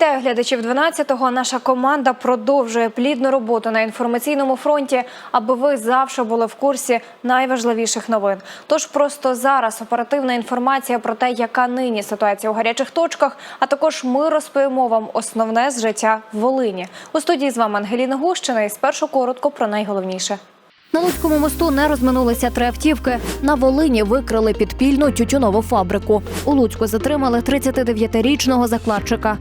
Вітаю глядачів 12-го. Наша команда продовжує плідну роботу на інформаційному фронті, аби ви завжди були в курсі найважливіших новин. Тож просто зараз оперативна інформація про те, яка нині ситуація у гарячих точках. А також ми розповімо вам основне з життя в Волині. У студії з вами Ангеліна Гущина. І спершу коротко про найголовніше. На Луцькому мосту не розминулися три автівки. На Волині викрили підпільну тютюнову фабрику. У Луцьку затримали 39-річного закладчика.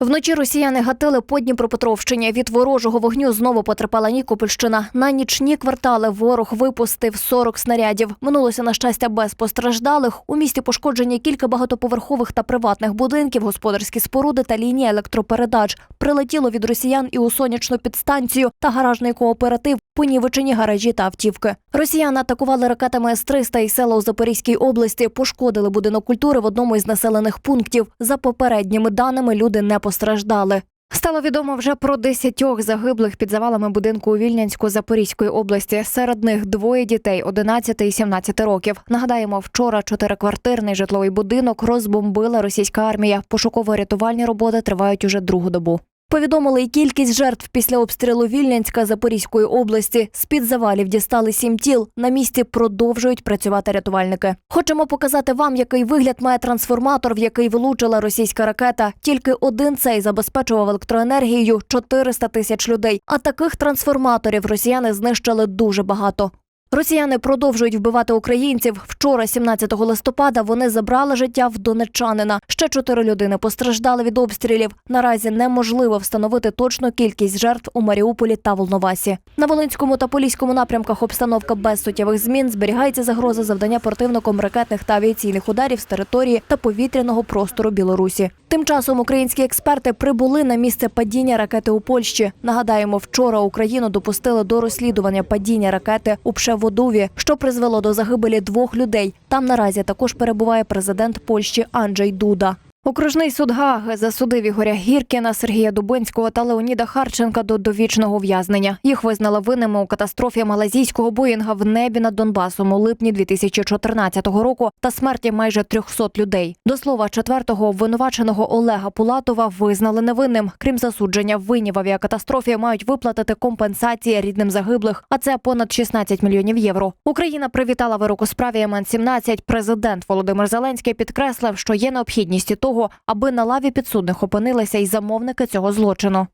Вночі росіяни гатили по Дніпропетровщині. Від ворожого вогню знову потерпала Нікопольщина. На нічні квартали ворог випустив 40 снарядів. Минулося на щастя без постраждалих. У місті пошкоджені кілька багатоповерхових та приватних будинків, господарські споруди та лінії електропередач. Прилетіло від росіян і у сонячну підстанцію та гаражний кооператив. Понівечені гаражі та автівки. Росіяни атакували ракетами С-300 і села у Запорізькій області. Пошкодили будинок культури в одному із населених пунктів. За попередніми даними люди не постраждали. Стало відомо вже про десятьох загиблих під завалами будинку у Вільнянську Запорізької області. Серед них двоє дітей 11 і 17 років. Нагадаємо, вчора чотириквартирний житловий будинок розбомбила російська армія. Пошуково-рятувальні роботи тривають уже другу добу. Повідомили й кількість жертв після обстрілу Вільнянська Запорізької області. З під завалів дістали сім тіл. На місці продовжують працювати рятувальники. Хочемо показати вам, який вигляд має трансформатор, в який влучила російська ракета. Тільки один цей забезпечував електроенергією 400 тисяч людей. А таких трансформаторів росіяни знищили дуже багато. Росіяни продовжують вбивати українців. Вчора, 17 листопада, вони забрали життя в донеччанина. Ще чотири людини постраждали від обстрілів. Наразі неможливо встановити точну кількість жертв у Маріуполі та Волновасі. На Волинському та Поліському напрямках обстановка без суттєвих змін зберігається загроза завдання противником ракетних та авіаційних ударів з території та повітряного простору Білорусі. Тим часом українські експерти прибули на місце падіння ракети у Польщі. Нагадаємо, вчора Україну допустили до розслідування падіння ракети у Пшеводові, що призвело до загибелі двох людей. Там наразі також перебуває президент Польщі Анджей Дуда. Окружний суд Гаги засудив Ігоря Гіркіна, Сергія Дубинського та Леоніда Харченка до довічного ув'язнення. Їх визнали винними у катастрофі малазійського боїнга в небі над Донбасом у липні 2014 року та смерті майже 300 людей. До слова, четвертого обвинуваченого Олега Пулатова визнали невинним. Крім засудження, винні в авіакатастрофі мають виплатити компенсації рідним загиблих, а це понад 16 мільйонів євро. Україна привітала вирок у справі МН-17. Президент Володимир Зеленський підкреслив, що є необхідність і того, аби на лаві підсудних опинилися й замовники цього злочину.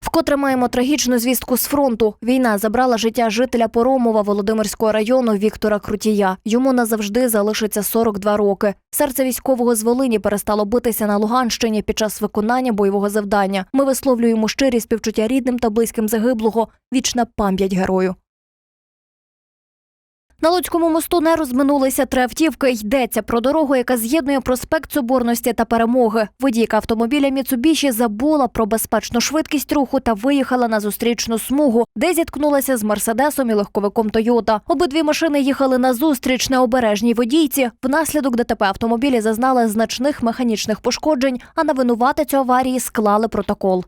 Вкотре маємо трагічну звістку з фронту. Війна забрала життя жителя Поромова Володимирського району Віктора Крутія. Йому назавжди залишиться 42 роки. Серце військового з Волині перестало битися на Луганщині під час виконання бойового завдання. Ми висловлюємо щирі співчуття рідним та близьким загиблого. Вічна пам'ять герою. На Луцькому мосту не розминулися три автівки. Йдеться про дорогу, яка з'єднує проспект Соборності та перемоги. Водійка автомобіля Міцубіші забула про безпечну швидкість руху та виїхала на зустрічну смугу, де зіткнулася з мерседесом і легковиком Тойота. Обидві машини їхали на зустріч необережній водійці. Внаслідок ДТП автомобілі зазнали значних механічних пошкоджень, а на винуватицю аварії склали протокол.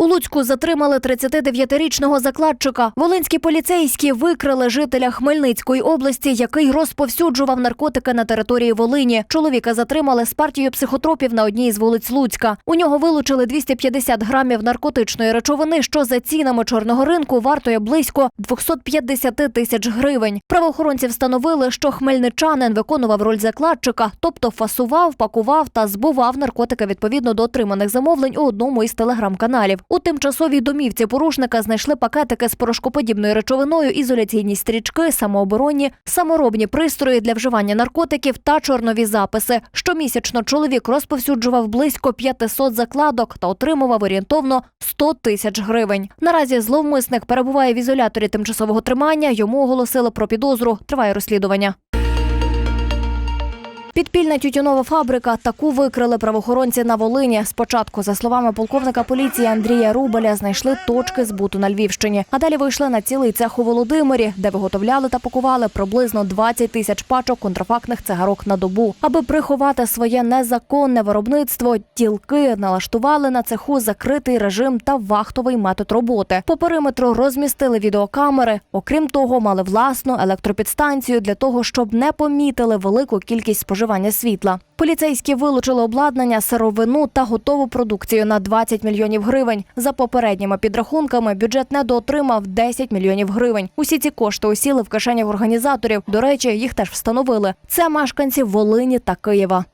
У Луцьку затримали 39-річного закладчика. Волинські поліцейські викрили жителя Хмельницької області, який розповсюджував наркотики на території Волині. Чоловіка затримали з партією психотропів на одній з вулиць Луцька. У нього вилучили 250 грамів наркотичної речовини, що за цінами чорного ринку вартує близько 250 тисяч гривень. Правоохоронці встановили, що хмельничанин виконував роль закладчика, тобто фасував, пакував та збував наркотики відповідно до отриманих замовлень у одному із телеграм-каналів. У тимчасовій домівці порушника знайшли пакетики з порошкоподібною речовиною, ізоляційні стрічки, самооборонні, саморобні пристрої для вживання наркотиків та чорнові записи. Щомісячно чоловік розповсюджував близько 500 закладок та отримував орієнтовно 100 тисяч гривень. Наразі зловмисник перебуває в ізоляторі тимчасового тримання. Йому оголосили про підозру. Триває розслідування. Підпільна тютюнова фабрика таку викрили правоохоронці на Волині. Спочатку, за словами полковника поліції Андрія Рубаля, знайшли точки збуту на Львівщині. А далі вийшли на цілий цех у Володимирі, де виготовляли та пакували приблизно 20 тисяч пачок контрафактних цигарок на добу. Аби приховати своє незаконне виробництво, тілки налаштували на цеху закритий режим та вахтовий метод роботи. По периметру розмістили відеокамери. Окрім того, мали власну електропідстанцію для того, щоб не помітили велику кількість споживання світла. Поліцейські вилучили обладнання, сировину та готову продукцію на 20 мільйонів гривень. За попередніми підрахунками бюджет недоотримав 10 мільйонів гривень. Усі ці кошти осіли в кишенях організаторів. До речі, їх теж встановили. Це мешканці Волині та Києва.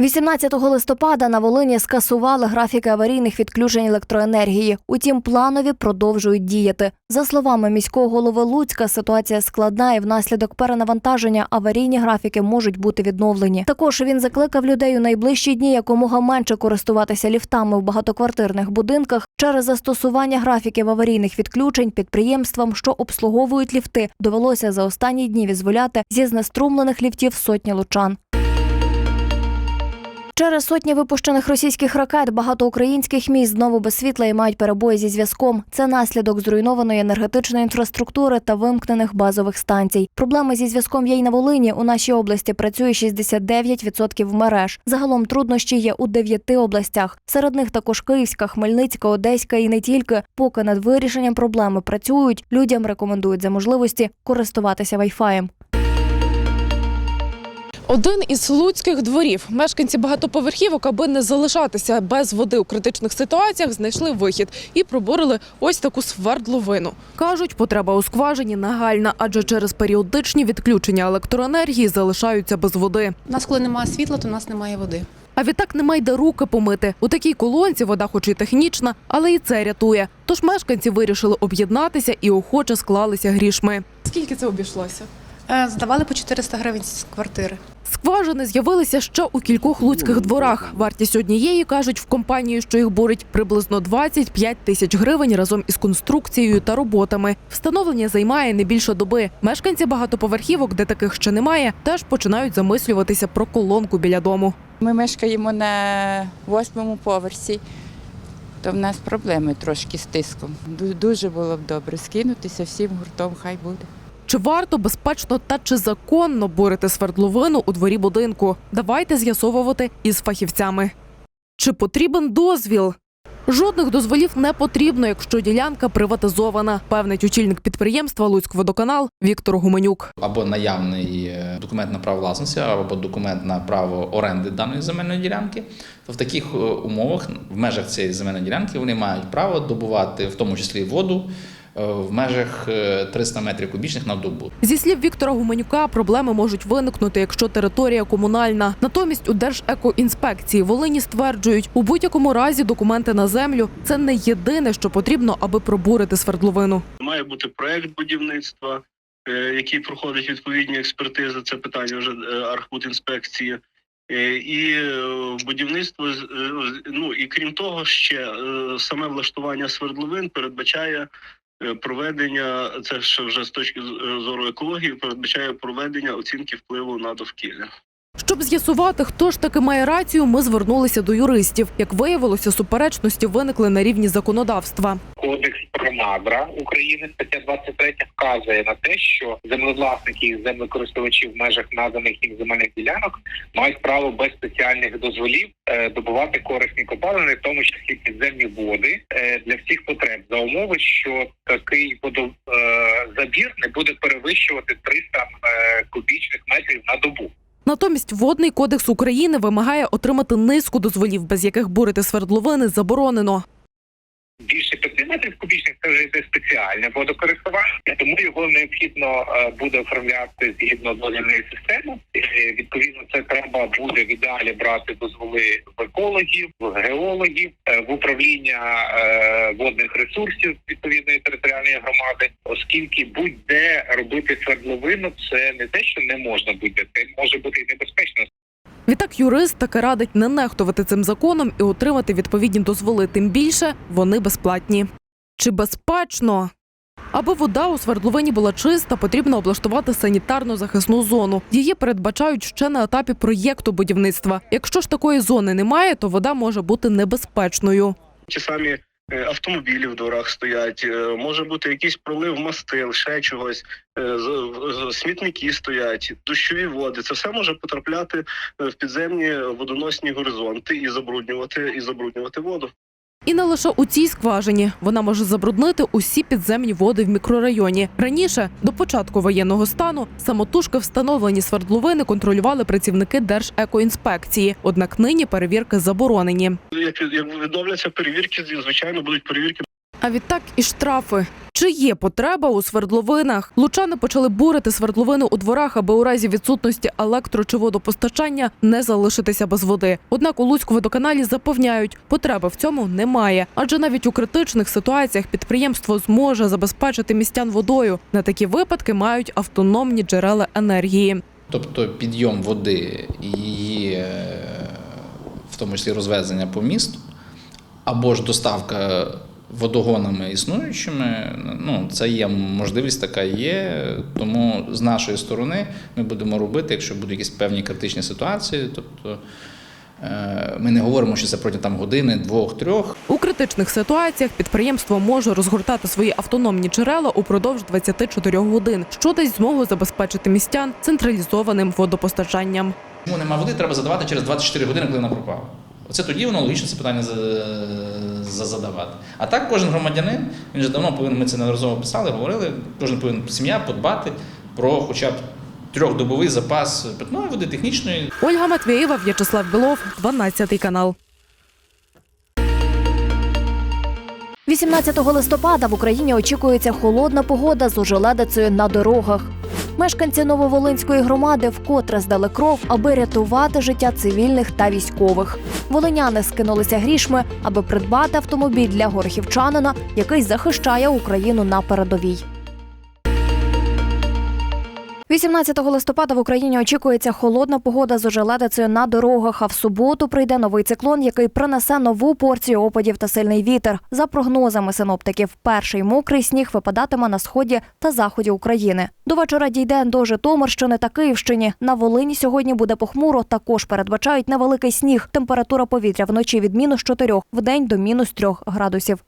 18 листопада на Волині скасували графіки аварійних відключень електроенергії. Утім, планові продовжують діяти. За словами міського голови Луцька, ситуація складна і внаслідок перенавантаження аварійні графіки можуть бути відновлені. Також він закликав людей у найближчі дні якомога менше користуватися ліфтами в багатоквартирних будинках через застосування графіків аварійних відключень підприємствам, що обслуговують ліфти, довелося за останні дні відзволяти зі знеструмлених ліфтів сотні лучан. Через сотні випущених російських ракет багато українських міст знову без світла і мають перебої зі зв'язком. Це наслідок зруйнованої енергетичної інфраструктури та вимкнених базових станцій. Проблеми зі зв'язком є й на Волині. У нашій області працює 69% мереж. Загалом труднощі є у дев'яти областях. Серед них також Київська, Хмельницька, Одеська і не тільки. Поки над вирішенням проблеми працюють, людям рекомендують за можливості користуватися вайфаєм. Один із луцьких дворів. Мешканці багатоповерхівок, аби не залишатися без води у критичних ситуаціях, знайшли вихід і пробурили ось таку свердловину. Кажуть, потреба у скважині нагальна, адже через періодичні відключення електроенергії залишаються без води. У нас, коли немає світла, то у нас немає води. А відтак немає де руки помити. У такій колонці вода, хоч і технічна, але і це рятує. Тож мешканці вирішили об'єднатися і охоче склалися грішми. Скільки це обійшлося? Е, Здавали по 400 гривень з квартири. Скважини з'явилися ще у кількох луцьких дворах. Вартість однієї кажуть в компанії, що їх бурить приблизно 25 тисяч гривень разом із конструкцією та роботами. Встановлення займає не більше доби. Мешканці багатоповерхівок, де таких ще немає, теж починають замислюватися про колонку біля дому. Ми мешкаємо на восьмому поверсі, то в нас проблеми трошки з тиском. Дуже було б добре скинутися всім гуртом, хай буде. Чи варто безпечно та чи законно бурити свердловину у дворі будинку? Давайте з'ясовувати із фахівцями. Чи потрібен дозвіл? Жодних дозволів не потрібно, якщо ділянка приватизована, певнить очільник підприємства Луцькводоканал Віктор Гуменюк. або наявний е, документ на право власності, або документ на право оренди даної земельної ділянки, то в таких е, умовах, в межах цієї земельної ділянки, вони мають право добувати, в тому числі воду, в межах е, 300 метрів кубічних на добу. Зі слів Віктора Гуменюка, проблеми можуть виникнути, якщо територія комунальна. Натомість у Держекоінспекції Волині стверджують, у будь-якому разі документи на землю це не єдине, що потрібно, аби пробурити свердловину. Має бути проект будівництва, е, який проходить відповідні експертизи. Це питання вже е, Архбудінспекції. Е, І е, будівництво з- е, ну і крім того, ще е, саме влаштування свердловин передбачає е, проведення. Це ще вже з точки е, зору екології, передбачає проведення оцінки впливу на довкілля. Щоб з'ясувати, хто ж таки має рацію, ми звернулися до юристів. Як виявилося, суперечності виникли на рівні законодавства. Кодекс про надра України, стаття 23 вказує на те, що землевласники і землекористувачі в межах наданих їм земельних ділянок мають право без спеціальних дозволів е, добувати корисні копалини, в тому числі підземні води е, для всіх потреб за умови, що такий водозабір не буде перевищувати 300 е, кубічних метрів на добу. Натомість водний кодекс України вимагає отримати низку дозволів, без яких бурити свердловини заборонено. більше 5 метрів кубічних це вже спеціальне водокористування, тому його необхідно е, буде оформляти згідно дозвільної системи. Е, Відповідно, це треба буде в брати дозволи в екологів, в геологів, е, в управління водних ресурсів відповідної територіальної громади, оскільки будь-де робити свердловину, це не те, що не можна будь-де, це може бути і небезпечно. Відтак юрист таки радить не нехтувати цим законом і отримати відповідні дозволи. Тим більше вони безплатні. Чи безпечно? Аби вода у свердловині була чиста, потрібно облаштувати санітарну захисну зону. Її передбачають ще на етапі проєкту будівництва. Якщо ж такої зони немає, то вода може бути небезпечною. Ті самі автомобілі в дворах стоять, е, може бути якийсь пролив мастил, ще чогось, е, смітники стоять, дощові води. Це все може потрапляти е, в підземні водоносні горизонти і забруднювати і забруднювати воду. І не лише у цій скважині вона може забруднити усі підземні води в мікрорайоні. Раніше, до початку воєнного стану, самотужки встановлені свердловини контролювали працівники Держекоінспекції. Однак нині перевірки заборонені. Як, відновляться перевірки, звичайно, будуть перевірки А відтак і штрафи. Чи є потреба у свердловинах? Лучани почали бурити свердловини у дворах, аби у разі відсутності електро чи водопостачання не залишитися без води. Однак у Луцьку водоканалі запевняють, потреби в цьому немає, адже навіть у критичних ситуаціях підприємство зможе забезпечити містян водою. На такі випадки мають автономні джерела енергії. Тобто підйом води і її, е, в тому числі розвезення по місту, або ж доставка водогонами існуючими, ну, це є можливість, така є. Тому з нашої сторони ми будемо робити, якщо будуть якісь певні критичні ситуації. Тобто е, ми не говоримо, що це протягом там години, двох, трьох. У критичних ситуаціях підприємство може розгортати свої автономні джерела упродовж 24 годин, що дасть змогу забезпечити містян централізованим водопостачанням. Чому нема води, треба задавати через 24 години, коли вона пропала. Оце тоді воно логічно це питання за, за задавати. А так кожен громадянин, він же давно повинен, ми це неодноразово писали, говорили, кожен повинен сім'я подбати про хоча б трьохдобовий запас питної води, технічної. Ольга Матвєєва, В'ячеслав Білов, 12 канал. 18 листопада в Україні очікується холодна погода з ожеледицею на дорогах. Мешканці Нововолинської громади вкотре здали кров, аби рятувати життя цивільних та військових. Волиняни скинулися грішми, аби придбати автомобіль для горхівчанина, який захищає Україну на передовій. 18 листопада в Україні очікується холодна погода з ожеледицею на дорогах. А в суботу прийде новий циклон, який принесе нову порцію опадів та сильний вітер. За прогнозами синоптиків, перший мокрий сніг випадатиме на сході та заході України. До вечора дійде до Житомирщини та Київщині. На Волині сьогодні буде похмуро. Також передбачають невеликий сніг. Температура повітря вночі від мінус 4, вдень до мінус 3 градусів.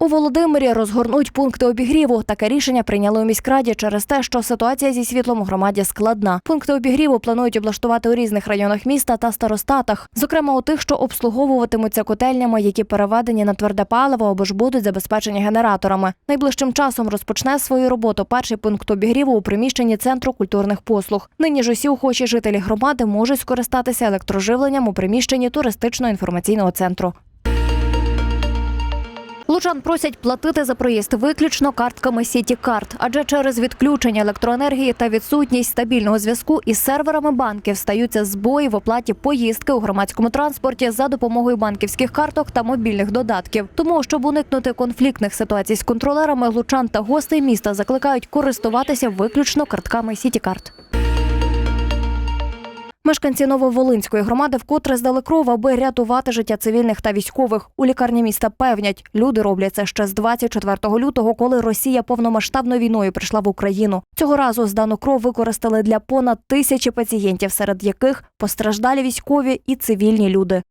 У Володимирі розгорнуть пункти обігріву. Таке рішення прийняли у міськраді через те, що ситуація зі світлом у громаді складна. Пункти обігріву планують облаштувати у різних районах міста та старостатах, зокрема у тих, що обслуговуватимуться котельнями, які переведені на тверде паливо або ж будуть забезпечені генераторами. Найближчим часом розпочне свою роботу перший пункт обігріву у приміщенні центру культурних послуг. Нині ж усі охочі жителі громади можуть скористатися електроживленням у приміщенні туристично-інформаційного центру. Лучан просять платити за проїзд виключно картками Сіті Карт, адже через відключення електроенергії та відсутність стабільного зв'язку із серверами банків стаються збої в оплаті поїздки у громадському транспорті за допомогою банківських карток та мобільних додатків. Тому, щоб уникнути конфліктних ситуацій з контролерами, лучан та гостей міста закликають користуватися виключно картками Сіті Карт. Мешканці Нововолинської громади вкотре здали кров, аби рятувати життя цивільних та військових. У лікарні міста певнять, люди роблять це ще з 24 лютого, коли Росія повномасштабною війною прийшла в Україну. Цього разу здану кров використали для понад тисячі пацієнтів, серед яких постраждалі військові і цивільні люди.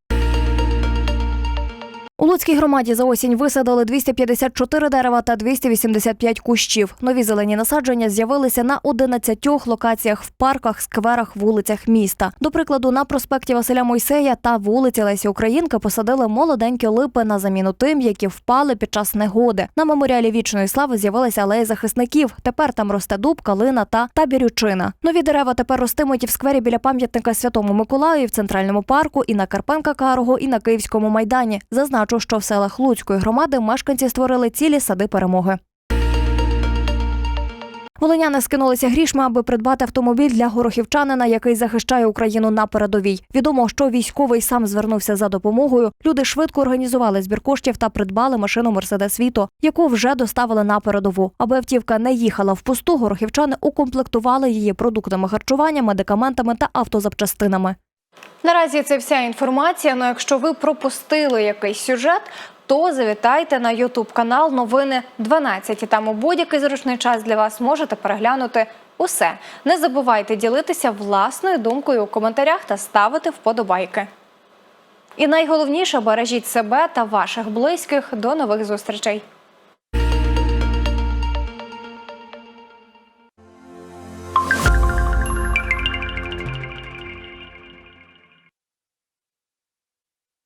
У Луцькій громаді за осінь висадили 254 дерева та 285 кущів. Нові зелені насадження з'явилися на 11 локаціях в парках, скверах, вулицях міста. До прикладу, на проспекті Василя Мойсея та вулиці Лесі Українки посадили молоденькі липи на заміну тим, які впали під час негоди. На меморіалі вічної слави з'явилися алеї захисників. Тепер там росте дуб, калина та табірючина. Нові дерева тепер ростимуть і в сквері біля пам'ятника Святому Миколаю, в центральному парку, і на Карпенка Карого, і на Київському майдані. Зазначу, що в селах Луцької громади мешканці створили цілі сади перемоги. Волиняни скинулися грішми, аби придбати автомобіль для горохівчанина, який захищає Україну на передовій. Відомо, що військовий сам звернувся за допомогою. Люди швидко організували збір коштів та придбали машину Мерседес Віто, яку вже доставили на передову. Аби автівка не їхала впусту, горохівчани укомплектували її продуктами харчування, медикаментами та автозапчастинами. Наразі це вся інформація. Ну якщо ви пропустили якийсь сюжет, то завітайте на Ютуб канал Новини 12. І там у будь-який зручний час для вас можете переглянути усе. Не забувайте ділитися власною думкою у коментарях та ставити вподобайки. І найголовніше бережіть себе та ваших близьких. До нових зустрічей.